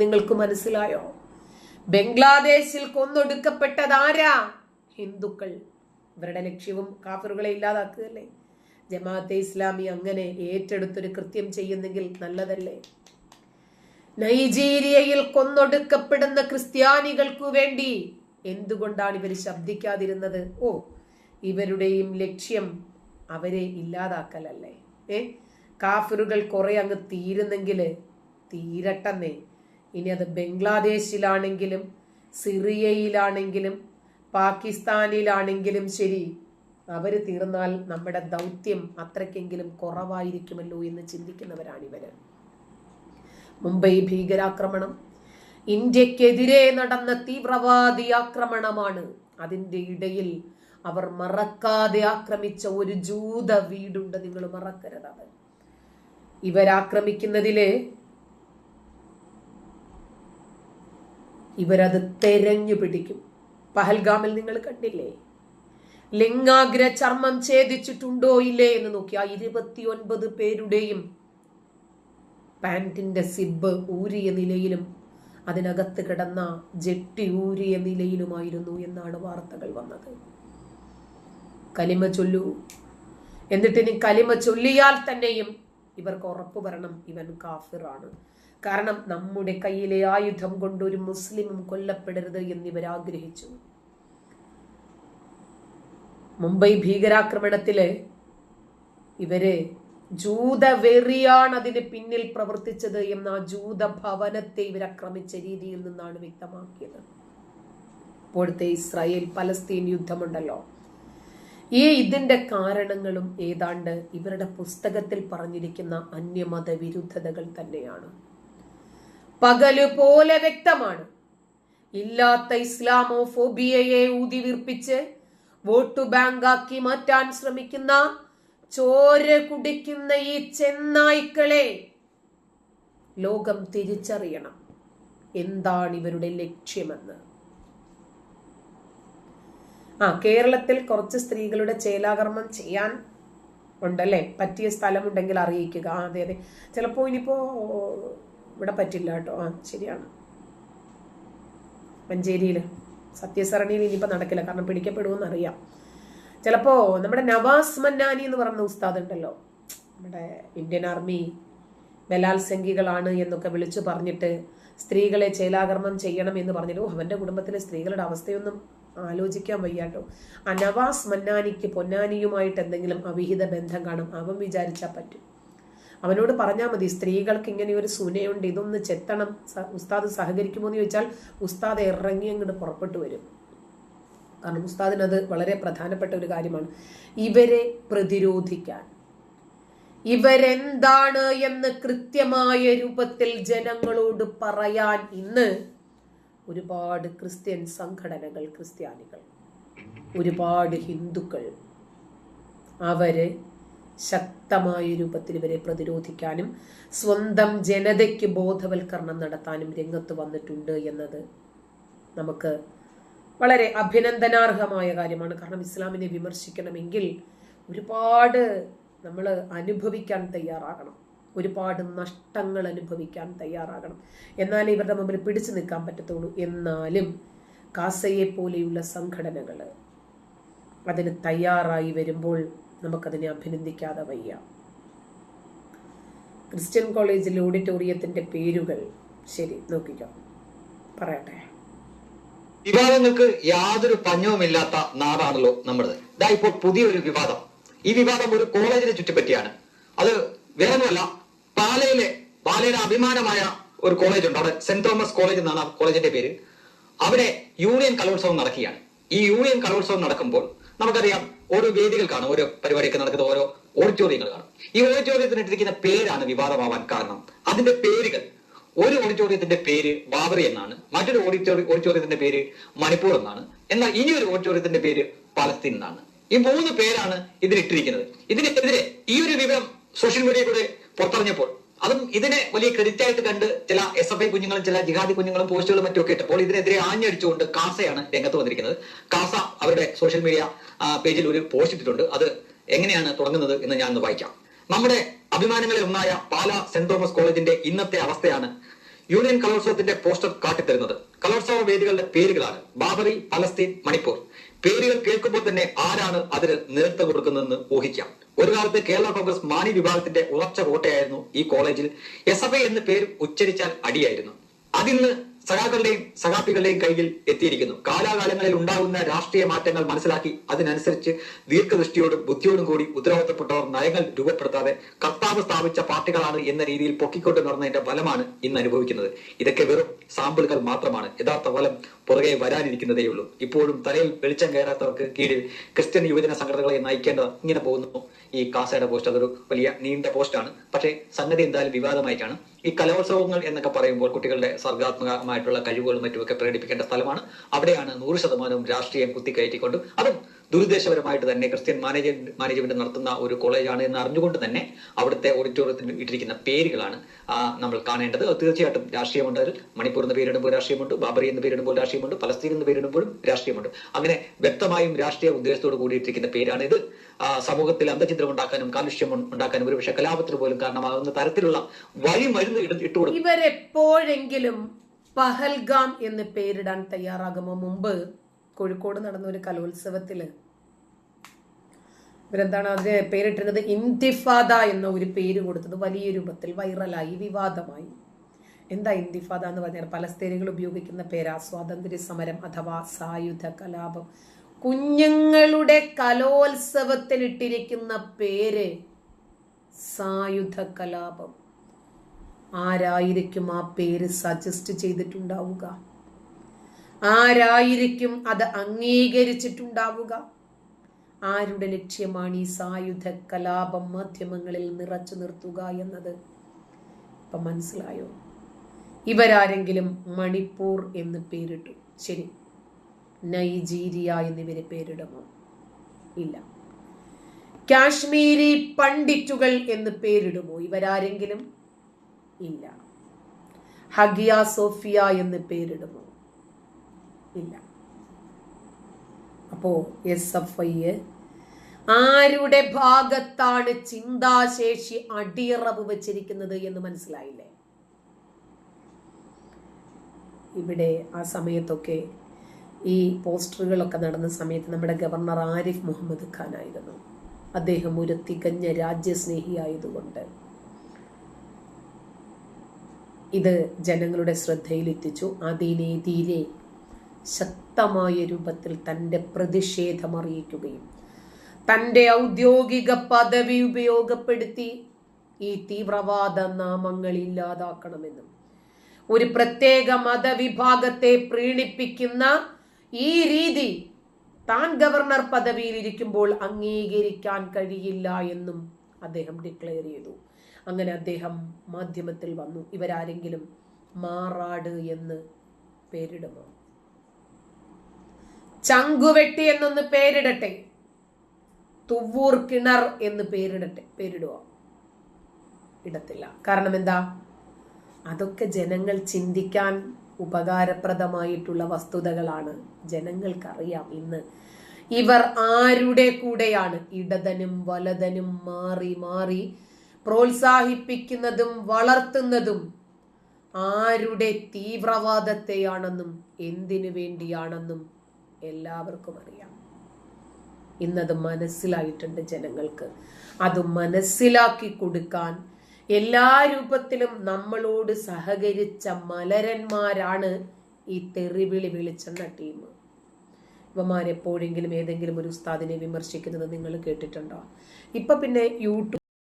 നിങ്ങൾക്ക് മനസ്സിലായോ? ബംഗ്ലാദേശിൽ കൊന്നൊടുക്കപ്പെട്ടതാരാ? ഹിന്ദുക്കൾ. ഇവരുടെ ലക്ഷ്യവും കാഫറുകളെ ഇല്ലാതാക്കുകയല്ലേ? ജമാഅത്തെ ഇസ്ലാമി അങ്ങനെ ഏറ്റെടുത്തൊരു കൃത്യം ചെയ്യുന്നെങ്കിൽ നല്ലതല്ലേ? നൈജീരിയയിൽ കൊന്നൊടുക്കപ്പെടുന്ന ക്രിസ്ത്യാനികൾക്കു വേണ്ടി എന്തുകൊണ്ടാണ് ഇവർ ശബ്ദിക്കാതിരുന്നത്? ഓ ഇവരുടെയും ലക്ഷ്യം അവരെ ഇല്ലാതാക്കലല്ലേ? ഏ കാഫറുകൾ കുറെ അങ്ങ് തീരുന്നെങ്കിൽ തീരട്ടെന്നേ. ഇനി അത് ബംഗ്ലാദേശിലാണെങ്കിലും സിറിയയിലാണെങ്കിലും പാകിസ്ഥാനിലാണെങ്കിലും ശരി. അവർ തീർന്നാൽ നമ്മുടെ ദൗത്യം അത്രയ്ക്കെങ്കിലും കുറവായിരിക്കുമല്ലോ എന്ന് ചിന്തിക്കുന്നവരാണിവർ മുംബൈ ഭീകരാക്രമണം ഇന്ത്യക്കെതിരെ നടന്ന തീവ്രവാദി ആക്രമണമാണ്. അതിന്റെ ഇടയിൽ അവർ മറക്കാതെ ആക്രമിച്ച ഒരു ജൂത വീടുണ്ട്. നിങ്ങൾ മറക്കരുത് ഇവരാക്രമിക്കുന്നതിലെ ഇവരാക്രമിക്കുന്നതിൽ ഇവരത് തെരഞ്ഞു പിടിക്കും. പഹൽഗാമിൽ നിങ്ങൾ കണ്ടില്ലേ? ലിംഗാഗ്ര ചർമ്മം ഛേദിച്ചിട്ടുണ്ടോ ഇല്ലേ എന്ന് നോക്കി ആ ഇരുപത്തിയൊൻപത് പേരുടെയും പാന്റിന്റെ സിബ് ഊരിയ നിലയിലും അതിനകത്ത് കിടന്ന ജെട്ടി ഊരിയ നിലയിലുമായിരുന്നു എന്നാണ് വാർത്തകൾ വന്നത്. കലിമ ചൊല്ലു. എന്നിട്ട് ഇനി കലിമ ചൊല്ലിയാൽ തന്നെയും ഇവർക്ക് ഉറപ്പ് വരണം ഇവൻ കാഫിറാണ്. കാരണം നമ്മുടെ കയ്യിലെ ആയുധം കൊണ്ട് ഒരു മുസ്ലിമും കൊല്ലപ്പെടരുത് എന്നിവർ ആഗ്രഹിച്ചു മുംബൈ ഭീകരാക്രമണത്തിൽ ഇവർ ജൂതവെറിയാണ് അതിന് പിന്നിൽ പ്രവർത്തിച്ചത് എന്ന ആ ജൂത ഭവനത്തെ ഇവരാക്രമിച്ച രീതിയിൽ നിന്നാണ് വ്യക്തമാക്കിയത്. ഇപ്പോഴത്തെ ഇസ്രായേൽ പലസ്തീൻ യുദ്ധമുണ്ടല്ലോ. ഈ ഇതിന്റെ കാരണങ്ങളും ഏതാണ്ട് ഇവരുടെ പുസ്തകത്തിൽ പറഞ്ഞിരിക്കുന്ന അന്യമത വിരുദ്ധതകൾ തന്നെയാണ്. പകൽ പോലെ വ്യക്തമാണ്. ഇല്ലാത്ത ഇസ്ലാമോ ഫോബിയയെ ഊതിവീർപ്പിച്ച് വോട്ട് ബാങ്കാക്കി മാറ്റാൻ ശ്രമിക്കുന്ന ചോര കുടിക്കുന്ന ഈ ചെന്നായ്ക്കളെ ലോകം തിരിച്ചറിയണം. എന്താണ് ഇവരുടെ ലക്ഷ്യമെന്ന്? ആ കേരളത്തിൽ കുറച്ച് സ്ത്രീകളുടെ ചേലാകർമ്മം ചെയ്യാൻ ഉണ്ടല്ലേ? പറ്റിയ സ്ഥലമുണ്ടെങ്കിൽ അറിയിക്കുക. ആ അതെ അതെ. ചിലപ്പോൾ ഇനിയിപ്പോൾ ഇവിടെ പറ്റില്ല കേട്ടോ. ആ ശരിയാണ്. മഞ്ചേരിയിൽ സത്യസരണിയിൽ ഇനിയിപ്പോൾ നടക്കില്ല. കാരണം പിടിക്കപ്പെടുമെന്ന് അറിയാം ചിലപ്പോൾ നമ്മുടെ നവാസ് മന്നാനി എന്ന് പറയുന്ന ഉസ്താദ് ഉണ്ടല്ലോ. നമ്മുടെ ഇന്ത്യൻ ആർമി ബലാത്സംഗികളാണ് എന്നൊക്കെ വിളിച്ചു പറഞ്ഞിട്ട് സ്ത്രീകളെ ചേലാകർമ്മം ചെയ്യണം എന്ന് പറഞ്ഞിട്ട് അവന്റെ കുടുംബത്തിലെ സ്ത്രീകളുടെ അവസ്ഥയൊന്നും ആലോചിക്കാൻ വയ്യാട്ടോ. അനവാസ് നവാസ് മന്നാനിക്ക് പൊന്നാനിയുമായിട്ട് എന്തെങ്കിലും അവിഹിത ബന്ധം കാണും. അവൻ വിചാരിച്ചാൽ പറ്റും. അവനോട് പറഞ്ഞാൽ മതി സ്ത്രീകൾക്ക് ഇങ്ങനെ ഒരു സുനയുണ്ട് ഇതൊന്ന് ചെത്തണം. ഉസ്താദ് സഹകരിക്കുമോ എന്ന് ചോദിച്ചാൽ ഉസ്താദ് ഇറങ്ങി അങ്ങോട്ട് പുറപ്പെട്ടു വരും. കാരണം ഉസ്താദിന് അത് വളരെ പ്രധാനപ്പെട്ട ഒരു കാര്യമാണ്. ഇവരെ പ്രതിരോധിക്കാൻ. ഇവരെന്താണ് എന്ന് കൃത്യമായ രൂപത്തിൽ ജനങ്ങളോട് പറയാൻ ഇന്ന് ഒരുപാട് ക്രിസ്ത്യൻ സംഘടനകൾ ക്രിസ്ത്യാനികൾ ഒരുപാട് ഹിന്ദുക്കൾ അവരെ ശക്തമായ രൂപത്തിൽ ഇവരെ പ്രതിരോധിക്കാനും സ്വന്തം ജനതയ്ക്ക് ബോധവൽക്കരണം നടത്താനും രംഗത്ത് വന്നിട്ടുണ്ട് എന്നത് നമുക്ക് വളരെ അഭിനന്ദനാർഹമായ കാര്യമാണ്. കാരണം ഇസ്ലാമിനെ വിമർശിക്കണമെങ്കിൽ ഒരുപാട് നമ്മൾ അനുഭവിക്കാൻ തയ്യാറാകണം. ഒരുപാട് നഷ്ടങ്ങൾ അനുഭവിക്കാൻ തയ്യാറാകണം. എന്നാലേ ഇവരുടെ മുമ്പിൽ പിടിച്ചു നിൽക്കാൻ പറ്റത്തുള്ളൂ. എന്നാലും കാസയെ പോലെയുള്ള സംഘടനകൾ അതിന് തയ്യാറായി വരുമ്പോൾ നമുക്കതിനെ അഭിനന്ദിക്കാതെ വയ്യ. ക്രിസ്ത്യൻ കോളേജിലെ ഓഡിറ്റോറിയത്തിന്റെ പേരുകൾ ശരി നോക്കിക്കോ. പറയട്ടെ. വിവാദങ്ങൾക്ക് യാതൊരു പഞ്ഞവുമില്ലാത്ത നാടാണല്ലോ നമ്മുടെ ഇതാ ഇപ്പോൾ പുതിയൊരു വിവാദം. ഈ വിവാദം ഒരു കോളേജിനെ ചുറ്റിപ്പറ്റിയാണ്. അത് വേറൊന്നുമല്ല പാലയിലെ പാലയുടെ അഭിമാനമായ ഒരു കോളേജ് ഉണ്ട്. അവിടെ സെന്റ് തോമസ് കോളേജ് എന്നാണ് ആ കോളേജിന്റെ പേര്. അവിടെ യൂണിയൻ കലോത്സവം നടക്കുകയാണ്. ഈ യൂണിയൻ കലോത്സവം നടക്കുമ്പോൾ നമുക്കറിയാം ഓരോ വേദികൾ കാണും ഓരോ പരിപാടിയൊക്കെ നടക്കുന്ന ഓരോ ഓഡിറ്റോറിയങ്ങൾ കാണും. ഈ ഓഡിറ്റോറിയത്തിന് ഇട്ടിരിക്കുന്ന പേരാണ് വിവാദമാവാൻ കാരണം. അതിന്റെ പേരുകൾ ഒരു ഓഡിറ്റോറിയത്തിന്റെ പേര് ബാബറി എന്നാണ് മറ്റൊരു ഓഡിറ്റോറി ഓഡിറ്റോറിയത്തിന്റെ പേര് മണിപ്പൂർ എന്നാണ് എന്നാൽ ഇനി ഒരു ഓഡിറ്റോറിയത്തിന്റെ പേര് പലസ്തീൻ എന്നാണ്. ഈ മൂന്ന് പേരാണ് ഇതിലിട്ടിരിക്കുന്നത് ഇതിനെതിരെ ഈ ഒരു വിവരം സോഷ്യൽ മീഡിയയിലൂടെ പുറത്തറിഞ്ഞപ്പോൾ അതും ഇതിനെ വലിയ ക്രെഡിറ്റ് ആയിട്ട് കണ്ട് ചില എസ് എഫ് ഐ കുഞ്ഞുങ്ങളും ചില ജിഹാദി കുഞ്ഞുങ്ങളും പോസ്റ്റുകളും മറ്റും ഒക്കെ ഇട്ടപ്പോൾ ഇതിനെതിരെ ആഞ്ഞടിച്ചുകൊണ്ട് കാസയാണ് രംഗത്ത് വന്നിരിക്കുന്നത്. കാസ അവരുടെ സോഷ്യൽ മീഡിയ പേജിൽ ഒരു പോസ്റ്റ് ഇട്ടിട്ടുണ്ട്. അത് എങ്ങനെയാണ് തുടങ്ങുന്നത് എന്ന് ഞാൻ ഒന്ന് വായിക്കാം. നമ്മുടെ അഭിമാനങ്ങളിൽ ഒന്നായ പാല സെന്റ് തോമസ് കോളേജിന്റെ ഇന്നത്തെ അവസ്ഥയാണ് യൂണിയൻ കലോത്സവത്തിന്റെ പോസ്റ്റർ കാട്ടിത്തരുന്നത്. കലോത്സവ വേദികളുടെ പേരുകളാണ് ബാബറി പലസ്തീൻ മണിപ്പൂർ. പേരുകൾ കേൾക്കുമ്പോൾ തന്നെ ആരാണ് അതിന് നേതൃത്വം കൊടുക്കുന്നതെന്ന് ഊഹിക്കാം. ഒരു കാലത്ത് കേരള കോൺഗ്രസ് മാണി വിഭാഗത്തിന്റെ ഉറച്ച കോട്ടയായിരുന്നു ഈ കോളേജിൽ. എസ് എഫ് ഐ എന്ന പേര് ഉച്ചരിച്ചാൽ അടിയായിരുന്നു. അതിന്ന് സഖാക്കളുടെയും സഖാപ്പികളുടെയും കയ്യിൽ എത്തിയിരിക്കുന്നു. കാലാകാലങ്ങളിൽ ഉണ്ടാകുന്ന രാഷ്ട്രീയ മാറ്റങ്ങൾ മനസ്സിലാക്കി അതിനനുസരിച്ച് ദീർഘദൃഷ്ടിയോടും ബുദ്ധിയോടും കൂടി ഉത്തരവാദിത്തപ്പെട്ടവർ നയങ്ങൾ രൂപപ്പെടുത്താതെ കർത്താവ് സ്ഥാപിച്ച പാർട്ടികളാണ് എന്ന രീതിയിൽ പൊക്കിക്കൊണ്ട് നടന്നതിന്റെ ഫലമാണ് ഇന്ന് അനുഭവിക്കുന്നത്. ഇതൊക്കെ വെറും സാമ്പിളുകൾ മാത്രമാണ്. യഥാർത്ഥ ഫലം പുറകെ വരാനിരിക്കുന്നതേ ഉള്ളൂ ഇപ്പോഴും തലയിൽ വെളിച്ചം കയറാത്തവർക്ക് കീഴിൽ ക്രിസ്ത്യൻ യുവജന സംഘടനകളെ നയിക്കേണ്ടത് ഇങ്ങനെ പോകുന്നു. ഈ കാസയുടെ പോസ്റ്റ് അതൊരു വലിയ നീണ്ട പോസ്റ്റാണ് പക്ഷേ സംഗതി എന്തായാലും വിവാദമായിട്ടാണ്. ഈ കലോത്സവങ്ങൾ എന്നൊക്കെ പറയുമ്പോൾ കുട്ടികളുടെ സർഗാത്മകമായിട്ടുള്ള കഴിവുകളും മറ്റുമൊക്കെ പ്രകടിപ്പിക്കേണ്ട സ്ഥലമാണ്. അവിടെയാണ് നൂറ് ശതമാനവും രാഷ്ട്രീയം കുത്തിക്കയറ്റിക്കൊണ്ട് അതും ദുരുദ്ദേശപരമായിട്ട് തന്നെ ക്രിസ്ത്യൻ മാനേജ്മെന്റ് മാനേജ്മെന്റ് നടത്തുന്ന ഒരു കോളേജാണ് എന്ന് അറിഞ്ഞുകൊണ്ട് തന്നെ അവിടുത്തെ ഓഡിറ്റോറിയത്തിൽ ഇട്ടിരിക്കുന്ന പേരുകളാണ് നമ്മൾ കാണേണ്ടത്. തീർച്ചയായിട്ടും രാഷ്ട്രീയമുണ്ട്. അതിൽ മണിപ്പൂർ എന്ന് പേരിടുമ്പോൾ രാഷ്ട്രീയമുണ്ട് ബാബറി എന്ന് പേരിടുമ്പോൾ രാഷ്ട്രീയമുണ്ട് പലസ്തീൻ എന്ന് പേരിടുമ്പോഴും രാഷ്ട്രീയമുണ്ട്. അങ്ങനെ വ്യക്തമായും രാഷ്ട്രീയ ഉദ്ദേശത്തോട് കൂടിയിട്ടിരിക്കുന്ന പേരാണ് ഇത്. സമൂഹത്തിൽ അന്തചിത്രം ഉണ്ടാക്കാനും കാലുഷ്യം ഉണ്ടാക്കാനും ഒരുപക്ഷെ കലാപത്തിന് പോലും കാരണമാകുന്ന തരത്തിലുള്ള വഴി മരുന്ന് ഇട്ടുകൊടുക്കും ഇവരെപ്പോഴെങ്കിലും പഹൽഗാം എന്ന് പേരിടാൻ തയ്യാറാകുമോ? മുമ്പ് കോഴിക്കോട് നടന്ന ഒരു കലോത്സവത്തിൽ ഇവരെന്താണ് അതിന് പേരിട്ടിരുന്നത്? ഇന്തിഫാദ എന്ന ഒരു പേര് കൊടുത്തത് വലിയ രൂപത്തിൽ വൈറലായി വിവാദമായി. എന്താ ഇന്തിഫാദ എന്ന് പറഞ്ഞാൽ പലസ്തീനികൾ ഉപയോഗിക്കുന്ന പേരാ. സ്വാതന്ത്ര്യ സമരം അഥവാ സായുധ കലാപം. കുഞ്ഞുങ്ങളുടെ കലോത്സവത്തിനിട്ടിരിക്കുന്ന പേര് സായുധ കലാപം. ആരായിരിക്കും ആ പേര് സജസ്റ്റ് ചെയ്തിട്ടുണ്ടാവുക? ആരായിരിക്കും അത് അംഗീകരിച്ചിട്ടുണ്ടാവുക? ആരുടെ ലക്ഷ്യമാണ് ഈ സായുധ കലാപം മാധ്യമങ്ങളിൽ നിറച്ചു നിർത്തുക എന്നത്? ഇപ്പൊ മനസ്സിലായോ? ഇവരാരെങ്കിലും മണിപ്പൂർ എന്ന് പേരിട്ടു. ശരി. നൈജീരിയ എന്നിവരെ പേരിടുമോ? ഇല്ല. കാശ്മീരി പണ്ഡിറ്റുകൾ എന്ന് പേരിടുമോ? ഇവരാരെങ്കിലും? ഇല്ല. ഹഗിയ സോഫിയ എന്ന് പേരിടുമോ? ഇല്ല. അപ്പോ എസ് എഫ് ഐ ആരുടെ ഭാഗത്താണ് ചിന്താശേഷി അടിയറവ് വെച്ചിരിക്കുന്നത് എന്ന് മനസ്സിലായില്ലേ? ഇവിടെ ആ സമയത്തൊക്കെ ഈ പോസ്റ്ററുകളൊക്കെ നടന്ന സമയത്ത് നമ്മുടെ ഗവർണർ ആരിഫ് മുഹമ്മദ് ഖാൻ ആയിരുന്നു. അദ്ദേഹം ഒരു തികഞ്ഞ രാജ്യസ്നേഹി ആയതുകൊണ്ട് ഇത് ജനങ്ങളുടെ ശ്രദ്ധയിലെത്തിച്ചു. അതിനെതിരെ ശക്തമായ രൂപത്തിൽ തന്റെ പ്രതിഷേധം അറിയിക്കുകയും തന്റെ ഔദ്യോഗിക പദവി ഉപയോഗപ്പെടുത്തി ഈ തീവ്രവാദ നാമങ്ങൾ ഇല്ലാതാക്കണമെന്നും ഒരു പ്രത്യേക മതവിഭാഗത്തെ പ്രീണിപ്പിക്കുന്ന ഈ രീതി താൻ ഗവർണർ പദവിയിൽ ഇരിക്കുമ്പോൾ അംഗീകരിക്കാൻ കഴിയില്ല എന്നും അദ്ദേഹം ഡിക്ലെയർ ചെയ്തു. അങ്ങനെ അദ്ദേഹം മാധ്യമത്തിൽ വന്നു. ഇവരാരെങ്കിലും മാറാട് എന്ന് പേരിടുമോ? ചങ്കുവെട്ടി എന്നൊന്ന് പേരിടട്ടെ. തുവ്വൂർ കിണർ എന്ന് പേരിടട്ടെ. പേരിടുക ഇടത്തില്ല. കാരണം എന്താ? അതൊക്കെ ജനങ്ങൾ ചിന്തിക്കാൻ ഉപകാരപ്രദമായിട്ടുള്ള വസ്തുതകളാണ്. ജനങ്ങൾക്കറിയാം ഇന്ന് ഇവർ ആരുടെ കൂടെയാണ്? ഇടതനും വലതനും മാറി മാറി പ്രോത്സാഹിപ്പിക്കുന്നതും വളർത്തുന്നതും ആരുടെ തീവ്രവാദത്തെയാണെന്നും എന്തിനു വേണ്ടിയാണെന്നും എല്ലാവർക്കും അറിയാം. ഇന്നത് മനസ്സിലായിട്ടുണ്ട് ജനങ്ങൾക്ക്. അത് മനസ്സിലാക്കി കൊടുക്കാൻ എല്ലാ രൂപത്തിലും നമ്മളോട് സഹകരിച്ച മലരന്മാരാണ് ഈ തെറിവിളി വിളിച്ചെന്ന ടീം. ഇവമാരെപ്പോഴെങ്കിലും ഏതെങ്കിലും ഒരു ഉസ്താദിനെ വിമർശിക്കുന്നത് നിങ്ങൾ കേട്ടിട്ടുണ്ടോ? ഇപ്പൊ പിന്നെ യൂട്യൂബ്